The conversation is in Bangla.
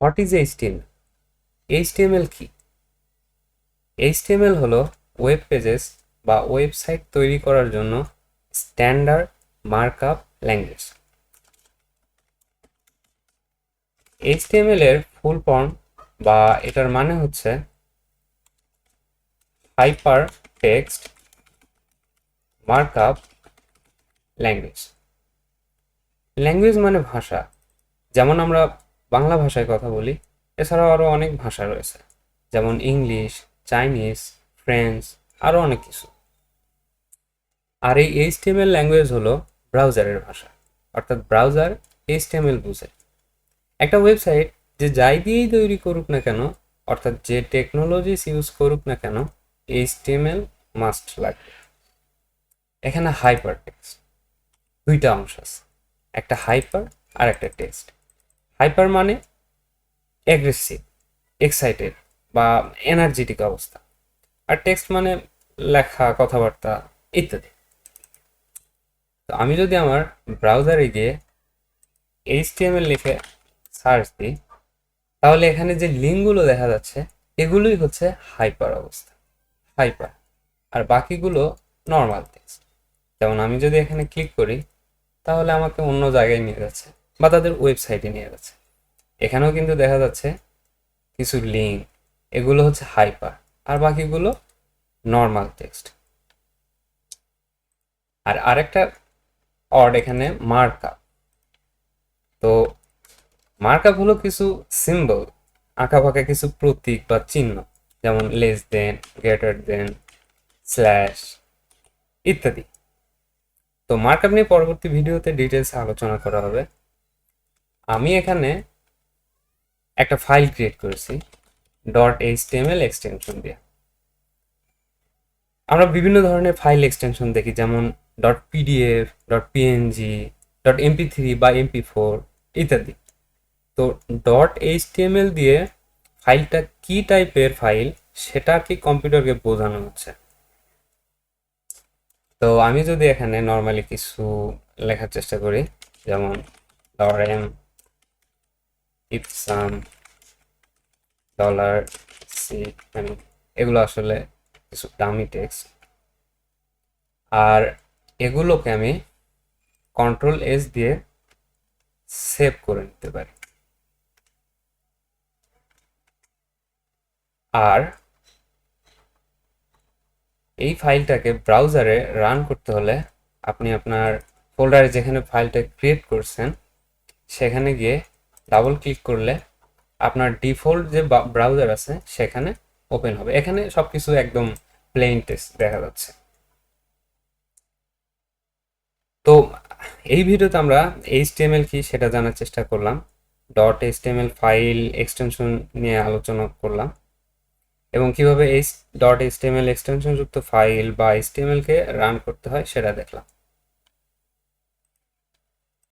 হোয়াট ইজ এইচটিএমএল এইচটিএমএল কি? এইচটিএমএল হলো ওয়েব পেজেস বা ওয়েবসাইট তৈরি করার জন্য স্ট্যান্ডার্ড মার্কআপ ল্যাঙ্গুয়েজ এইচটিএমএল এর ফুল ফর্ম বা এটার মানে হচ্ছে hyper text markup language language মানে ভাষা। যেমন আমরা বাংলা ভাষায় কথা বলি, এছাড়াও আরও অনেক ভাষা রয়েছে। যেমন ইংলিশ, চাইনিজ, ফ্রেঞ্চ আরও অনেক কিছু। আর এই এইচটিএমএল ল্যাঙ্গুয়েজ হলো ব্রাউজারের ভাষা, অর্থাৎ ব্রাউজার এইচটিএমএল বুঝে। একটা ওয়েবসাইট যে যাই দিয়েই তৈরি করুক না কেন, অর্থাৎ যে টেকনোলজিস ইউজ করুক না কেন, এইচটিএমএল মাস্ট লাগবে। এখানে হাইপার টেক্সট দুইটা অংশ আছে, একটা হাইপার আর একটা টেক্সট। হাইপার মানে অ্যাগ্রেসিভ এক্সাইটেড বা এনার্জেটিক অবস্থা। আর টেক্সট মানে লেখা, কথাবার্তা ইত্যাদি। তো আমি যদি আমার ব্রাউজারে গিয়ে এইচটিএমএল লিখে সার্চ দিই, তাহলে এখানে যে লিঙ্কগুলো দেখা যাচ্ছে, এগুলোই হচ্ছে হাইপার অবস্থা। হাইপার আর বাকিগুলো নর্মাল টেক্সট যেমন আমি যদি এখানে ক্লিক করি, তাহলে আমাকে অন্য জায়গায় নিয়ে যাচ্ছে। বা তাদের ওয়েবসাইটে নিয়ে গেছে। এখানেও কিন্তু দেখা যাচ্ছে কিছু লিঙ্ক এগুলো হচ্ছে হাইপার আর বাকিগুলো নর্মাল টেক্সট আর আরেকটা অড এখানে মার্কআপ তো মার্কআপ হলো কিছু সিম্বল আঁকা ফাঁকা কিছু প্রতীক বা চিহ্ন, যেমন less than greater than slash ইত্যাদি। তো মার্কআপ নিয়ে পরবর্তী ভিডিওতে ডিটেলস আলোচনা করা হবে। আমি এখানে একটা ফাইল ক্রিয়েট করেছি ডট এইচটিএমএল এক্সটেনশন দিয়ে। আমরা বিভিন্ন ধরনের ফাইল এক্সটেনশন দেখি, যেমন dot PDF dot PNG dot MP three বা এমপি ফোর ইত্যাদি। তো ডট এইচটিএমএল দিয়ে ফাইলটা কি টাইপের ফাইল সেটা কি কম্পিউটারকে বোঝানো হচ্ছে। তো আমি যদি এখানে নর্মালি কিছু লেখার চেষ্টা করি, যেমন লরেম ইপসাম ডলার সি এগুলো আসলে কিছু দামি টেক্সট আর এগুলোকে আমি কন্ট্রোল এস দিয়ে সেভ করে নিতে পারি। আর এই ফাইলটাকে ব্রাউজারে রান করতে হলে আপনি আপনার ফোল্ডারে যেখানে ফাইলটা ক্রিয়েট করছেন, সেখানে গিয়ে ডাবল ক্লিক করলে আপনার ডিফল্ট যে ব্রাউজার আছে, সেখানে ওপেন হবে। এখানে সব কিছু একদম প্লেন টেক্সট দেখা যাচ্ছে। তো এই ভিডিওতে আমরা এইচটিএমএল কি সেটা জানার চেষ্টা করলাম, ডট এইচটিএমএল ফাইল এক্সটেনশন নিয়ে আলোচনা করলাম, এবং কীভাবে এই ডট এইচটিএমএল এক্সটেনশন যুক্ত ফাইল বা এইচটিএমএল কে রান করতে হয় সেটা দেখলাম।